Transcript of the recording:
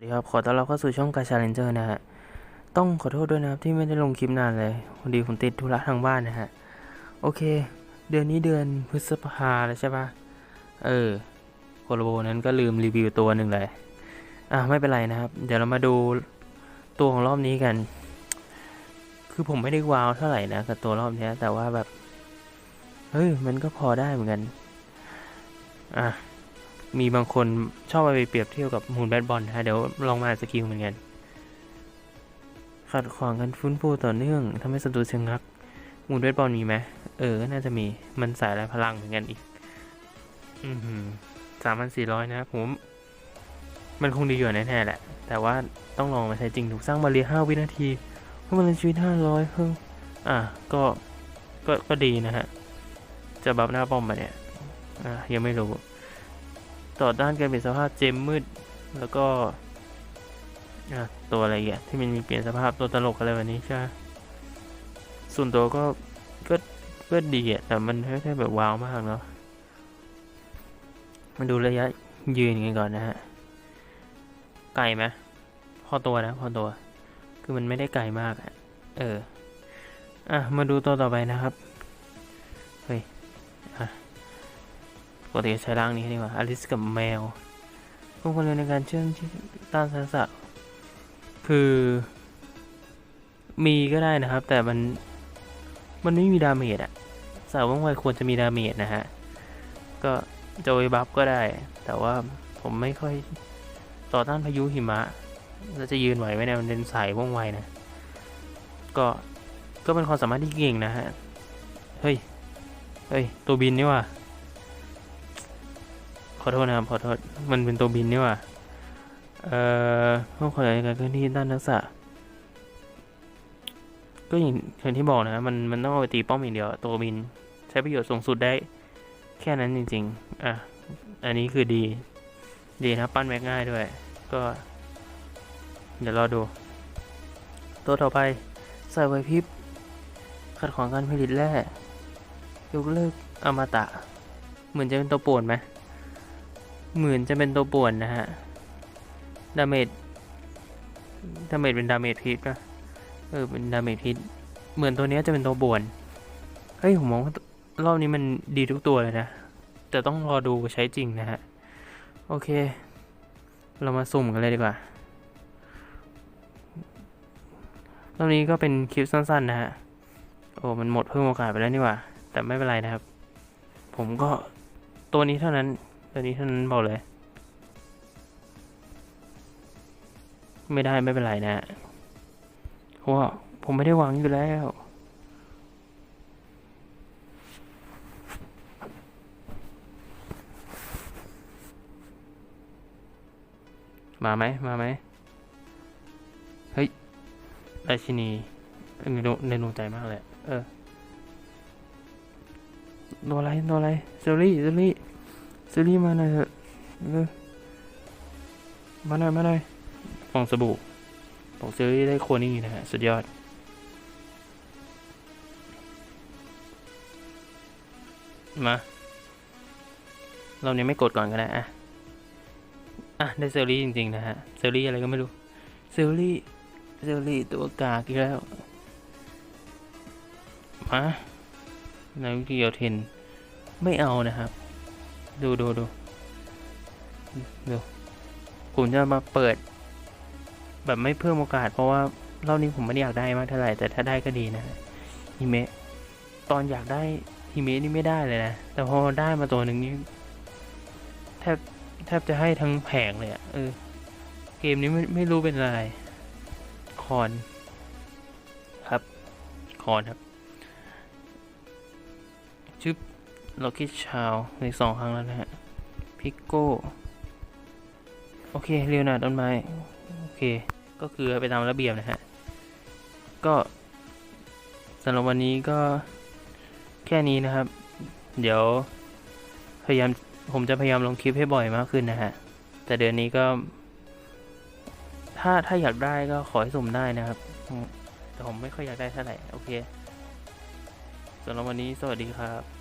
สวัสดีครับ ขอต้อนรับเข้าสู่ช่องกาชาเลนเจอร์นะฮะ ต้องขอโทษด้วยนะครับที่ไม่ได้ลงคลิปนานเลยพอดีผมติดธุระทางบ้านนะฮะ โอเค เดือนนี้เดือนพฤษภาแล้วใช่ปะเออโคโลโบนั้นก็ลืมรีวิวตัวหนึ่งเลย อะไม่เป็นไรนะครับ เดี๋ยวเรามาดูตัวของรอบนี้กัน คือผมไม่ได้ว้าวเท่าไหร่นะกับตัวรอบนี้แต่ว่าแบบ เฮ้ยมันก็พอได้เหมือนกัน อะ มีบางคนชอบไปเปรียบเทียบกับมูนแบดบอลนะฮะเดี๋ยวลองมาอ่านสกิลเหมือนกันขัดขวางการฟื้นฟูต่อเนื่องทำให้ศัตรูชะงัก มูนแบดบอลมีไหมเออก็น่าจะมี มันสายอะไรพลังเหมือนกันอีก อืมสามพันสี่ร้อยนะครับผม มันคงดีอยู่แน่ๆแหละ แต่ว่าต้องลองมาใช้จริงถูกสร้างบาเรียห้าวินาทีเพิ่มพลังชีวิตห้าร้อยเพิ่มอะ ก็ ก็ ก็ดีนะฮะ จะบัฟหน้าป้อมมาเนี่ย อะ ยังไม่รู้ ต่อต้านการเปลี่ยนสภาพเจมมืด แล้วก็ตัวอะไรอะที่มันมีเปลี่ยนสภาพตัวตลกอะไรแบบนี้ใช่ส่วนตัวก็ก็ก็ดีอะแต่มันไม่แบบว้าวมากเนาะมาดูระยะยืนกันก่อนนะฮะไกลไหมพอตัวนะพอตัว คือมันไม่ได้ไกลมากอะเอออะมาดูตัวต่อไปนะครับเฮ้ย ปกติใช้ร่างนี้ดีกว่าอลิสกับแมวพวกคนเร็วในการเชื่อมที่ต้านสารสัตว์คือ มีก็ได้นะครับ แต่มันมันไม่มีดาเมจอะสาวว่องไวควรจะมีดาเมจนะฮะ ก็โจยบัฟก็ได้ แต่ว่าผมไม่ค่อยต่อต้านพายุหิมะแล้วจะยืนไหวไหมเนี่ยมันเป็นสายว่องไวนะ ก็ก็เป็นความสามารถที่เก่งนะฮะ เฮ้ย เฮ้ย ตัวบินนี่ว่ะ ขอโทษนะครับขอโทษ มันเป็นตัวบินนี่ว่าเอ่อห้องขยายการเคลื่อนที่ด้านทักษะ ก็อย่างที่บอกนะ มันมันต้องเอาไปตีป้อมอย่างเดียว ตัวบิน ใช้ประโยชน์สูงสุดได้ แค่นั้นจริง ๆ อะ อันนี้คือดี ดีนะปั้นแม็กง่ายด้วย ก็ เดี๋ยวรอดู ตัวต่อไปใส่ไวพิบขัดขวางการผลิตแร่ยกเลิกอมตะ เหมือนจะเป็นตัวป่วนไหม หมือนจะเป็นตัวป่วนนะฮะ ดาเมจ ดาเมจเป็นดาเมจพิษปะเออ เป็นดาเมจพิษ เหมือนตัวนี้จะเป็นตัวป่วน เฮ้ย ผมมองว่ารอบนี้มันดีทุกตัวเลยนะ แต่ต้องรอดูใช้จริงนะฮะ โอเค เรามาสุ่มกันเลยดีกว่า รอบนี้ก็เป็นคลิปสั้นๆนะฮะ โอ้ มันหมดเพิ่มโอกาสไปแล้วนี่ว่า แต่ไม่เป็นไรนะครับ ผมก็ตัวนี้เท่านั้น ตัวนี้เท่านั้นบอกเลย ไม่ได้ไม่เป็นไรนะเพราะว่าผมไม่ได้หวังอยู่แล้วมาไหมมาไหมเฮ้ยราชินีในดวงในดวงใจมากเลย เออตัวอะไรตัวอะไรเซอรี่เซอรี่ ซีรีส์มาหน่อยเถอะเอมาหน่อยมาหน่อยฟองสบู่บอกซีรีส์ได้โคนี่นะฮะ สุดยอด มาเราเนี่ยไม่กดก่อนก็ได้อะอะ ได้เซรี่จริงๆนะฮะ เซรี่อะไรก็ไม่รู้ เซรี่ เซรี่ตัวกากอีกแล้ว มาในวิกิโยเทน ไม่เอานะครับ ดูดูดูดูผมจะมาเปิด แบบไม่เพิ่มโอกาส เพราะว่ารอบนี้ผมไม่ได้อยากได้มากเท่าไหร่แต่ถ้าได้ก็ดีนะฮิเมะตอนอยากได้ฮิเมะนี่ไม่ได้เลยนะ แต่พอได้มาตัวหนึ่งนี่แทบแทบจะให้ทั้งแผงเลยอะเออ เกมนี้ไม่ไม่รู้เป็นอะไร คอนครับ คอนครับชึบ ล็อกกี้ชาวในสองครั้งแล้วนะฮะ พิกโก้ โอเค เรียวนาต้นไม้ โอเค ก็คือไปตามระเบียบนะฮะ ก็สำหรับวันนี้ก็แค่นี้นะครับ เดี๋ยวพยายามผมจะพยายามลงคลิปให้บ่อยมากขึ้นนะฮะ แต่เดือนนี้ก็ ถ้าถ้าอยากได้ก็ขอให้สมได้นะครับ แต่ผมไม่ค่อยอยากได้เท่าไหร่ โอเคสำหรับวันนี้สวัสดีครับ